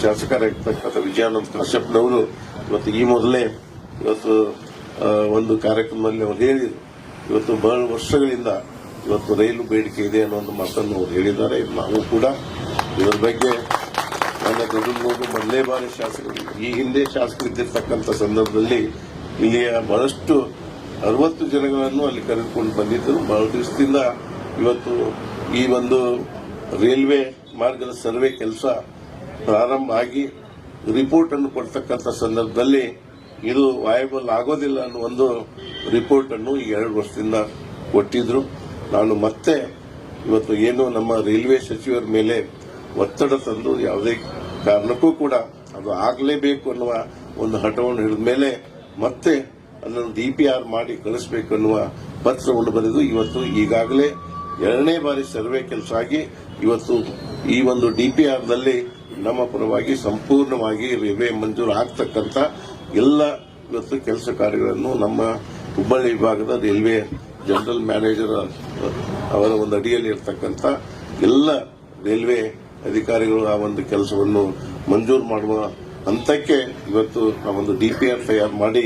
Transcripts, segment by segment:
ಶಾಸಕರಾಗಿರ್ತಕ್ಕಂಥ ವಿಜಯಾನಂದ ಕಾಶ್ಯಪ್ನವರು ಇವತ್ತು ಈ ಮೊದಲೇ ಇವತ್ತು ಒಂದು ಕಾರ್ಯಕ್ರಮದಲ್ಲಿ ಅವರು ಹೇಳಿದರು. ಇವತ್ತು ಬಹಳ ವರ್ಷಗಳಿಂದ ಇವತ್ತು ರೈಲು ಬೇಡಿಕೆ ಇದೆ ಅನ್ನೋ ಒಂದು ಮಾತನ್ನು ಅವರು ಹೇಳಿದ್ದಾರೆ. ನಾವು ಕೂಡ ಇದರ ಬಗ್ಗೆ ನನ್ನ ಗದುಗಿನವರು ಮೊದಲೇ ಬಾರಿ ಶಾಸಕರು. ಈ ಹಿಂದೆ ಶಾಸಕರಿದ್ದಿರ್ತಕ್ಕಂಥ ಸಂದರ್ಭದಲ್ಲಿ ಇಲ್ಲಿಯ ಬಹಳಷ್ಟು ಅರವತ್ತು ಜನಗಳನ್ನು ಅಲ್ಲಿ ಕರೆದುಕೊಂಡು ಬಂದಿದ್ದರು. ಬಹಳ ದಿವಸದಿಂದ ಇವತ್ತು ಈ ಒಂದು ರೈಲ್ವೆ ಮಾರ್ಗದ ಸರ್ವೆ ಕೆಲಸ ಪ್ರಾರಂಭ ಆಗಿ ರಿಪೋರ್ಟ್ ಅನ್ನು ಕೊಡ್ತಕ್ಕಂಥ ಸಂದರ್ಭದಲ್ಲಿ ಇದು ವಾಯಬಲ್ ಆಗೋದಿಲ್ಲ ಅನ್ನೋ ಒಂದು ರಿಪೋರ್ಟ್ ಅನ್ನು ಈ ಎರಡು ವರ್ಷದಿಂದ ಕೊಟ್ಟಿದ್ರು. ನಾನು ಮತ್ತೆ ಇವತ್ತು ಏನು ನಮ್ಮ ರೈಲ್ವೆ ಸಚಿವರ ಮೇಲೆ ಒತ್ತಡ ತಂದು ಯಾವುದೇ ಕಾರಣಕ್ಕೂ ಕೂಡ ಅದು ಆಗಲೇಬೇಕು ಅನ್ನುವ ಒಂದು ಹಠವನ್ನು ಹಿಡಿದ ಮೇಲೆ ಮತ್ತೆ ಅದನ್ನು ಡಿ ಪಿ ಆರ್ ಮಾಡಿ ಕಳಿಸಬೇಕು ಅನ್ನುವ ಪತ್ರವನ್ನು ಬರೆದು ಇವತ್ತು ಈಗಾಗಲೇ ಎರಡನೇ ಬಾರಿ ಸರ್ವೆ ಕೆಲಸ ಆಗಿ ಇವತ್ತು ಈ ಒಂದು ಡಿಪಿಆರ್ನಲ್ಲಿ ನಮ್ಮ ಪರವಾಗಿ ಸಂಪೂರ್ಣವಾಗಿ ರೈಲ್ವೆ ಮಂಜೂರು ಆಗ್ತಕ್ಕಂಥ ಎಲ್ಲ ಇವತ್ತು ಕೆಲಸ ಕಾರ್ಯಗಳನ್ನು ನಮ್ಮ ಹುಬ್ಬಳ್ಳಿ ವಿಭಾಗದ ರೈಲ್ವೆ ಜನರಲ್ ಮ್ಯಾನೇಜರ್ ಅವರ ಒಂದು ಅಡಿಯಲ್ಲಿ ಇರತಕ್ಕಂಥ ಎಲ್ಲ ರೈಲ್ವೆ ಅಧಿಕಾರಿಗಳು ಆ ಒಂದು ಕೆಲಸವನ್ನು ಮಂಜೂರು ಮಾಡುವ ಹಂತಕ್ಕೆ ಇವತ್ತು ಆ ಒಂದು ಡಿಪಿಆರ್ ತಯಾರು ಮಾಡಿ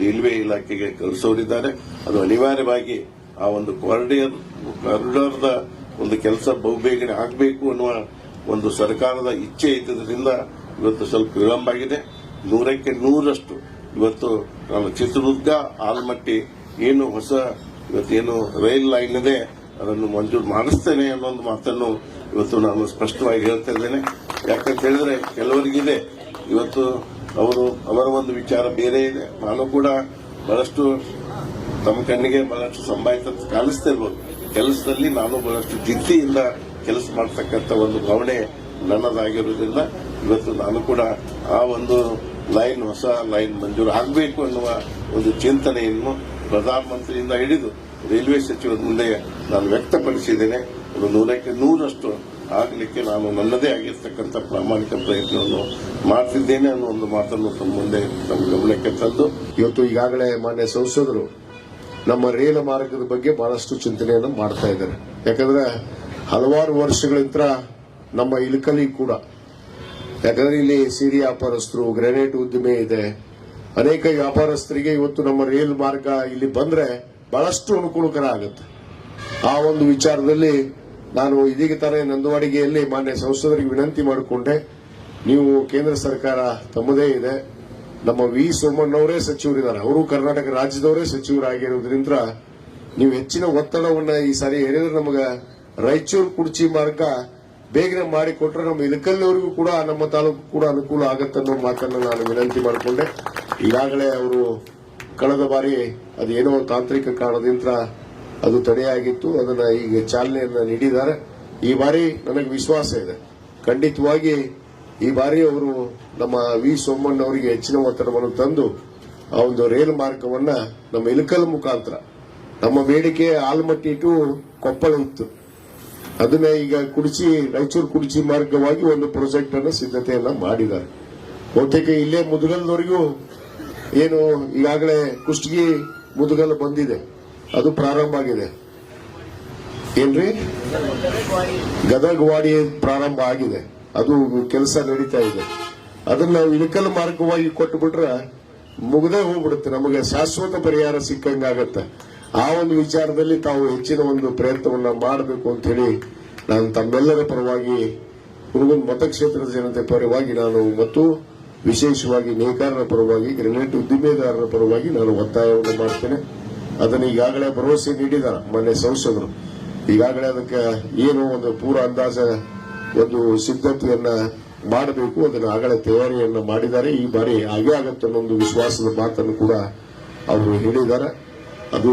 ರೈಲ್ವೆ ಇಲಾಖೆಗೆ ಕಳಿಸೋರಿದ್ದಾರೆ ಅದು ಅನಿವಾರ್ಯವಾಗಿ ಆ ಒಂದು ಕಾರಿಡಾರ್ ಕಾರಿಡಾರ್ದ ಒಂದು ಕೆಲಸ ಬಹುಬೇಗನೆ ಆಗಬೇಕು ಅನ್ನುವ ಒಂದು ಸರ್ಕಾರದ ಇಚ್ಛೆ ಇದ್ದುದರಿಂದ ಇವತ್ತು ಸ್ವಲ್ಪ ವಿಳಂಬ ಆಗಿದೆ ನೂರಕ್ಕೆ ನೂರಷ್ಟು ಇವತ್ತು ನಾನು ಚಿತ್ರದುರ್ಗ, ಆಲಮಟ್ಟಿ ಏನು ಹೊಸ ಇವತ್ತೇನು ರೈಲ್ ಲೈನ್ ಇದೆ, ಅದನ್ನು ಮಂಜೂರು ಮಾಡಿಸ್ತೇನೆ ಅನ್ನೋ ಒಂದು ಮಾತನ್ನು ಇವತ್ತು ನಾನು ಸ್ಪಷ್ಟವಾಗಿ ಹೇಳ್ತಾ ಇದ್ದೇನೆ. ಯಾಕಂತ ಹೇಳಿದ್ರೆ ಕೆಲವರಿಗಿದೆ, ಇವತ್ತು ಅವರು, ಅವರ ಒಂದು ವಿಚಾರ ಬೇರೆ ಇದೆ. ನಾನು ಕೂಡ ಬಹಳಷ್ಟು ತಮ್ಮ ಕಣ್ಣಿಗೆ ಬಹಳಷ್ಟು ಸಂಭಾಯಿತ ಕಾಣಿಸ್ತಾ ಕೆಲಸದಲ್ಲಿ ನಾನು ಬಹಳಷ್ಟು ಜಿದ್ದಿಯಿಂದ ಕೆಲಸ ಮಾಡತಕ್ಕಂಥ ಒಂದು ಭಾವನೆ ನನ್ನದಾಗಿರುವುದರಿಂದ ಇವತ್ತು ನಾನು ಕೂಡ ಆ ಒಂದು ಲೈನ್, ಹೊಸ ಲೈನ್ ಮಂಜೂರು ಆಗಬೇಕು ಅನ್ನುವ ಒಂದು ಚಿಂತನೆಯನ್ನು ಪ್ರಧಾನಮಂತ್ರಿಯಿಂದ ಹಿಡಿದು ರೈಲ್ವೆ ಸಚಿವರ ಮುಂದೆ ನಾನು ವ್ಯಕ್ತಪಡಿಸಿದ್ದೇನೆ. ಒಂದು ನೂರಕ್ಕೆ ನೂರಷ್ಟು ಆಗಲಿಕ್ಕೆ ನಾನು ನನ್ನದೇ ಆಗಿರ್ತಕ್ಕಂಥ ಪ್ರಾಮಾಣಿಕ ಪ್ರಯತ್ನವನ್ನು ಮಾಡ್ತಿದ್ದೇನೆ ಅನ್ನೋ ಒಂದು ಮಾತನ್ನು ತಮ್ಮ ಮುಂದೆ ತಮ್ಮ ಗಮನಕ್ಕೆ ತಂದು. ಇವತ್ತು ಈಗಾಗಲೇ ಮಾನ್ಯ ಸಂಸದರು ನಮ್ಮ ರೈಲು ಮಾರ್ಗದ ಬಗ್ಗೆ ಬಹಳಷ್ಟು ಚಿಂತನೆಯನ್ನು ಮಾಡ್ತಾ ಇದ್ದಾರೆ. ಯಾಕಂದ್ರೆ ಹಲವಾರು ವರ್ಷಗಳಿಂದ ನಮ್ಮ ಇಲಕಲಿ ಕೂಡ. ಯಾಕಂದ್ರೆ ಇಲ್ಲಿ ಸಿರಿ ವ್ಯಾಪಾರಸ್ಥರು ಗ್ರಾನೈಟ್ ಉದ್ದಿಮೆ ಇದೆ. ಅನೇಕ ವ್ಯಾಪಾರಸ್ಥರಿಗೆ ಇವತ್ತು ನಮ್ಮ ರೈಲ್ ಮಾರ್ಗ ಇಲ್ಲಿ ಬಂದ್ರೆ ಬಹಳಷ್ಟು ಅನುಕೂಲಕರ ಆಗುತ್ತೆ. ಆ ಒಂದು ವಿಚಾರದಲ್ಲಿ ನಾನು ಇದೀಗ ತಾನೇ ನಂದವಾಡಿಗೆಯಲ್ಲಿ ಮಾನ್ಯ ಸಂಸದರಿಗೆ ವಿನಂತಿ ಮಾಡಿಕೊಂಡೆ. ನೀವು ಕೇಂದ್ರ ಸರ್ಕಾರ ತಮ್ಮದೇ ಇದೆ. ನಮ್ಮ ವಿ ಸೋಮಣ್ಣವರೇ ಸಚಿವರಿದ್ದಾರೆ. ಅವರು ಕರ್ನಾಟಕ ರಾಜ್ಯದವರೇ ಸಚಿವರಾಗಿರೋದ್ರಿಂದ ನೀವು ಹೆಚ್ಚಿನ ಒತ್ತಡವನ್ನು ಈ ಸಾರಿ ಹೇಳಿದ್ರೆ ನಮಗ ರಾಯಚೂರು, ಕುಡ್ಚಿ ಮಾರ್ಗ ಬೇಗನೆ ಮಾಡಿಕೊಟ್ರೆ ನಮ್ಮ ಇಲಕಲ್ಲಿವರೆಗೂ ಕೂಡ ನಮ್ಮ ತಾಲೂಕು ಕೂಡ ಅನುಕೂಲ ಆಗತ್ತೆ ಅನ್ನೋ ಮಾತನ್ನು ನಾನು ವಿನಂತಿ ಮಾಡಿಕೊಂಡೆ. ಈಗಾಗಲೇ ಅವರು ಕಳೆದ ಬಾರಿ ಅದೇನೋ ತಾಂತ್ರಿಕ ಕಾರಣದಿಂದ ಅದು ತಡೆಯಾಗಿತ್ತು. ಅದನ್ನ ಈಗ ಚಾಲನೆಯನ್ನು ನೀಡಿದ್ದಾರೆ. ಈ ಬಾರಿ ನನಗೆ ವಿಶ್ವಾಸ ಇದೆ. ಖಂಡಿತವಾಗಿ ಈ ಬಾರಿ ಅವರು ನಮ್ಮ ವಿ ಸೋಮಣ್ಣವರಿಗೆ ಹೆಚ್ಚಿನ ಒತ್ತಡವನ್ನು ತಂದು ಆ ಒಂದು ರೈಲ್ ಮಾರ್ಗವನ್ನ ನಮ್ಮ ಇಲಕಲ್ ಮುಖಾಂತರ ನಮ್ಮ ಬೇಡಿಕೆ ಆಲ್ಮಟ್ಟಿ ಟು ಕೊಪ್ಪಳ ಇತ್ತು. ಅದನ್ನ ಈಗ ಕುಡಿಸಿ, ರಾಯಚೂರು ಕುಡಿಸಿ ಮಾರ್ಗವಾಗಿ ಒಂದು ಪ್ರಾಜೆಕ್ಟ್ ಅನ್ನು ಸಿದ್ಧತೆಯನ್ನ ಮಾಡಿದ್ದಾರೆ. ಬಹುತೇಕ ಇಲ್ಲೇ ಮುದುಗಲ್ದವರಿಗೂ ಏನು ಈಗಾಗಲೇ ಕುಷ್ಟಗಿ ಮುದುಗಲ್ ಬಂದಿದೆ. ಅದು ಪ್ರಾರಂಭ ಆಗಿದೆ. ಏನ್ರಿ? ಗದಗವಾಡಿ ಪ್ರಾರಂಭ ಆಗಿದೆ. ಅದು ಕೆಲಸ ನಡೀತಾ ಇದೆ. ಅದನ್ನ ಇಳಕಲ್ ಮಾರ್ಗವಾಗಿ ಕೊಟ್ಟು ಬಿಟ್ರೆ ಮುಗದೆ ಹೋಗ್ಬಿಡುತ್ತೆ. ನಮಗೆ ಶಾಶ್ವತ ಪರಿಹಾರ ಸಿಕ್ಕಂಗಾಗತ್ತೆ. ಆ ಒಂದು ವಿಚಾರದಲ್ಲಿ ತಾವು ಹೆಚ್ಚಿನ ಒಂದು ಪ್ರಯತ್ನವನ್ನ ಮಾಡಬೇಕು ಅಂತ ಹೇಳಿ ನಾನು ತಮ್ಮೆಲ್ಲರ ಪರವಾಗಿ ಹುಡುಗನ ಮತಕ್ಷೇತ್ರದ ಜನತೆ ಪರವಾಗಿ ನಾನು ಮತ್ತು ವಿಶೇಷವಾಗಿ ನೇಕಾರರ ಪರವಾಗಿ ಗ್ರೆನೇಟ್ ಉದ್ದಿಮೆದಾರರ ಪರವಾಗಿ ನಾನು ಒತ್ತಾಯವನ್ನು ಮಾಡ್ತೇನೆ. ಅದನ್ನು ಈಗಾಗಲೇ ಭರವಸೆ ನೀಡಿದ್ದಾರೆ ಮೊನ್ನೆ ಸಂಸದರು. ಈಗಾಗಲೇ ಅದಕ್ಕೆ ಏನು ಒಂದು ಪೂರ ಅಂದಾಜ, ಒಂದು ಸಿದ್ಧತೆಯನ್ನ ಮಾಡಬೇಕು ಅದನ್ನು ಆಗಲೇ ತಯಾರಿಯನ್ನು ಮಾಡಿದ್ದಾರೆ. ಈ ಬಾರಿ ಹಾಗೆ ಆಗತ್ತೆ ಅನ್ನೋ ಒಂದು ವಿಶ್ವಾಸದ ಮಾತನ್ನು ಕೂಡ ಅವರು ಹೇಳಿದ್ದಾರೆ. ಅದು